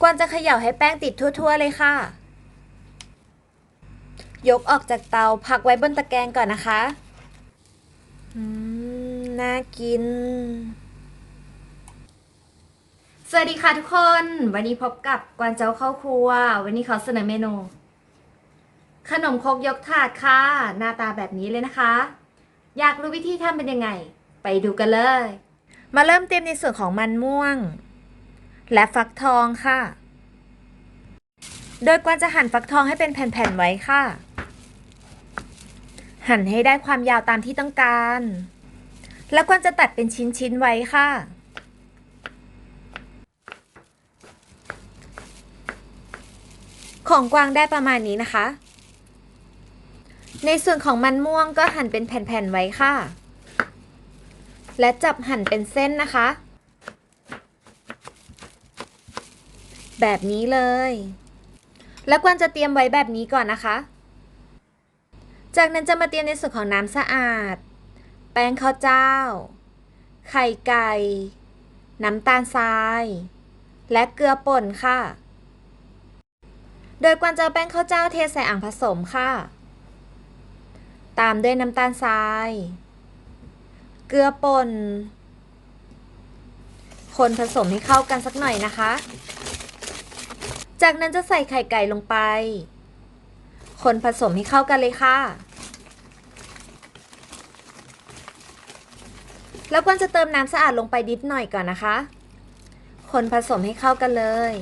กวนจะเขย่าให้แป้งติดทั่วๆเลยค่ะ ยกออกจากเตาพักไว้บนตะแกรงก่อนนะคะอืมน่ากิน สวัสดีค่ะทุกคน วันนี้พบกับกวนเจ้าเข้าครัว วันนี้ขาเสนอเมนู ขนมครกยกถาดค่ะ หน้าตาแบบนี้เลยนะคะ อยากรู้วิธีทำเป็นยังไง ไปดูกันเลย มาเริ่มเตรียมในส่วนของมันม่วง และฟักทองค่ะ โดยกวนจะหั่นฟักทองให้เป็นแผ่นๆไว้ค่ะ หั่นให้ได้ความยาวตามที่ต้องการ แล้วกวนจะตัดเป็นชิ้นๆไว้ค่ะของกวางได้ประมาณนี้นะคะ ในส่วนของมันม่วงก็หั่นเป็นแผ่นๆไว้ค่ะ และจับหั่นเป็นเส้นนะคะ แบบนี้เลย แล้วกวนจะเตรียมไว้แบบนี้ก่อนนะคะ จากนั้นจะมาเตรียมในส่วนของน้ำสะอาด แป้งข้าวเจ้า ไข่ไก่ น้ำตาลทราย และเกลือป่นค่ะ โดยกวนจะแป้งข้าวเจ้าเทใส่อ่างผสมค่ะ ตามด้วยน้ำตาลทราย เกลือป่นคนผสมให้เข้ากันสักหน่อยนะคะ จากนั้นจะใส่ไข่ไก่ลงไป คนผสมให้เข้ากันเลยค่ะ แล้วกวนจะเติมน้ำสะอาดลงไปนิดหน่อยก่อนนะคะ คนผสมให้เข้ากันเลย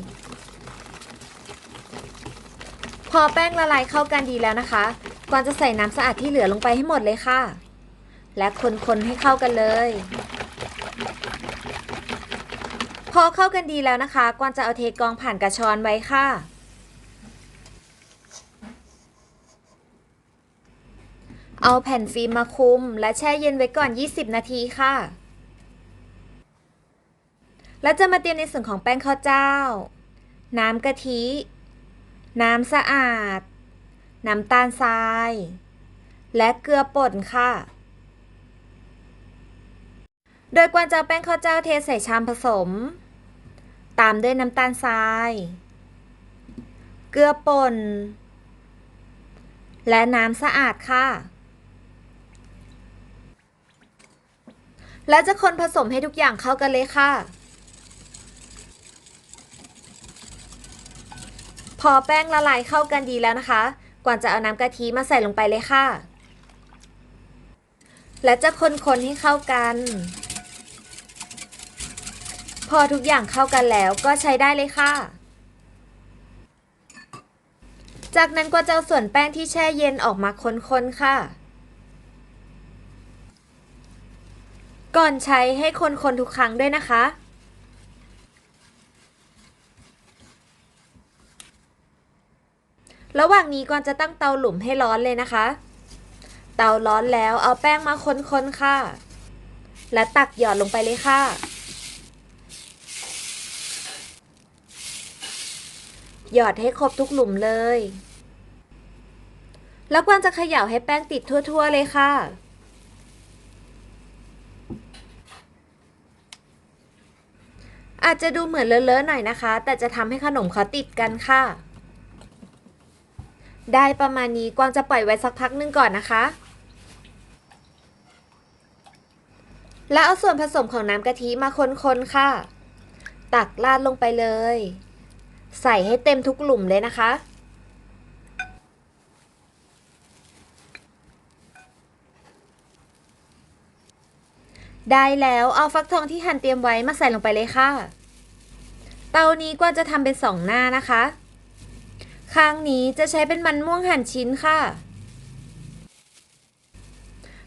พอแป้งละลายเข้ากันดีแล้วนะคะกวนจะใส่น้ำสะอาดที่เหลือลงไปให้หมดเลยค่ะ และคนๆให้เข้ากันเลย พ อเข้ากันดีแล้วนะคะ กวนจะเอาเทกองผ่านกระชอนไว้ค่ะ เอาแผ่นฟิล์มมาคุม และแช่เย็นไว้ก่อน 20 นาทีค่ะ แล้วจะมาเตรียมในส่วนของแป้งข้าวเจ้า น้ำกะทิ น้ำสะอาด น้ำตาลทราย และเกลือป่นค่ะโดยกวนจะแป้งข้าวเจ้าเทใส่ชามผสม ตามด้วยน้ำตาลทราย เกลือป่น และน้ำสะอาดค่ะ แล้วจะคนผสมให้ทุกอย่างเข้ากันเลยค่ะ พอแป้งละลายเข้ากันดีแล้วนะคะกวนจะเอาน้ำกะทิมาใส่ลงไปเลยค่ะ และจะคนๆให้เข้ากัน พอทุกอย่างเข้ากันแล้วก็ใช้ได้เลยค่ะ จากนั้นก็จะเอาส่วนแป้งที่แช่เย็นออกมาคนๆค่ะ ก่อนใช้ให้คนๆทุกครั้งด้วยนะคะระหว่างนี้ก่อนจะตั้งเตาหลุมให้ร้อนเลยนะคะ เตาร้อนแล้วเอาแป้งมาคนๆค่ะ และตักหยอดลงไปเลยค่ะ หยอดให้ครบทุกหลุมเลย แล้วกวนจะเขย่าให้แป้งติดทั่ว ๆ เลยค่ะ อาจจะดูเหมือนเลอะๆหน่อยนะคะ แต่จะทำให้ขนมเขาติดกันค่ะ ได้ประมาณนี้กวางจะปล่อยไว้สักพักนึงก่อนนะคะแล้วเอาส่วนผสมของน้ำกะทิมาคนๆค่ะ ตักราดลงไปเลย ใส่ให้เต็มทุกหลุมเลยนะคะ ได้แล้วเอาฟักทองที่หั่นเตรียมไว้มาใส่ลงไปเลยค่ะ เตานี้กวาจะทำเป็นสองหน้านะคะ ข้างนี้จะใช้เป็นมันม่วงหั่นชิ้นค่ะ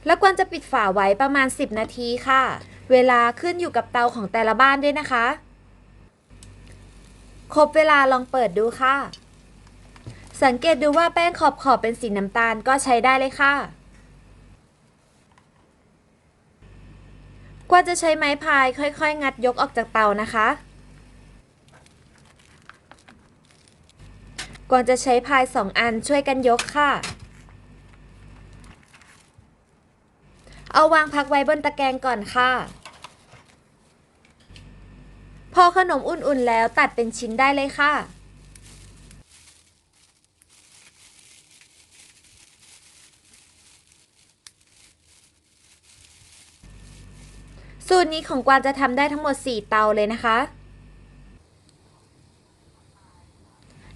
แล้วกวนจะปิดฝาไว้ประมาณ 10 นาทีค่ะ เวลาขึ้นอยู่กับเตาของแต่ละบ้านด้วยนะคะ ครบเวลาลองเปิดดูค่ะ สังเกตดูว่าแป้งขอบขอบเป็นสีน้ำตาลก็ใช้ได้เลยค่ะ กว่าจะใช้ไม้พายค่อยๆ งัดยกออกจากเตานะคะ ก่อนจะใช้พายสองอันช่วยกันยกค่ะ เอาวางพักไว้บนตะแกรงก่อนค่ะ อขนมอุ่นๆแล้วตัดเป็นชิ้นได้เลยค่ะสูตรนี้ของกวางจะทำได้ทั้งหมด 4 เตาเลยนะคะ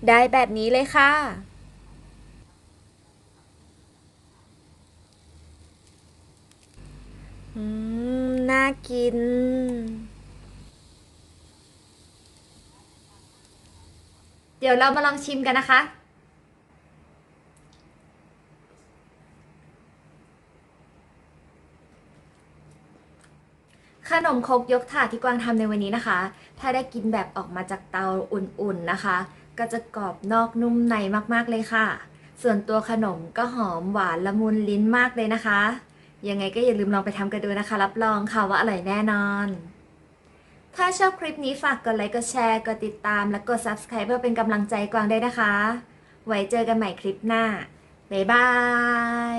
ได้แบบนี้เลยค่ะ อืม น่ากิน เดี๋ยวเรามาลองชิมกันนะคะขนมครกยกถาดที่กวางทำในวันนี้นะคะ ถ้าได้กินแบบออกมาจากเตาอุ่นๆนะคะ ก็จะกรอบนอกนุ่มในมากๆเลยค่ะ ส่วนตัวขนมก็หอมหวานละมุนลิ้นมากเลยนะคะ ยังไงก็อย่าลืมลองไปทำกันดูนะคะ รับรองค่ะว่าอร่อยแน่นอน ถ้าชอบคลิปนี้ฝากกดไลค์กดแชร์กดติดตามและกด subscribe เพื่อเป็นกำลังใจกวางได้นะคะ ไว้เจอกันใหม่คลิปหน้า บ๊ายบา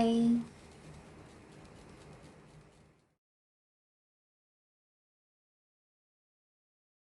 ย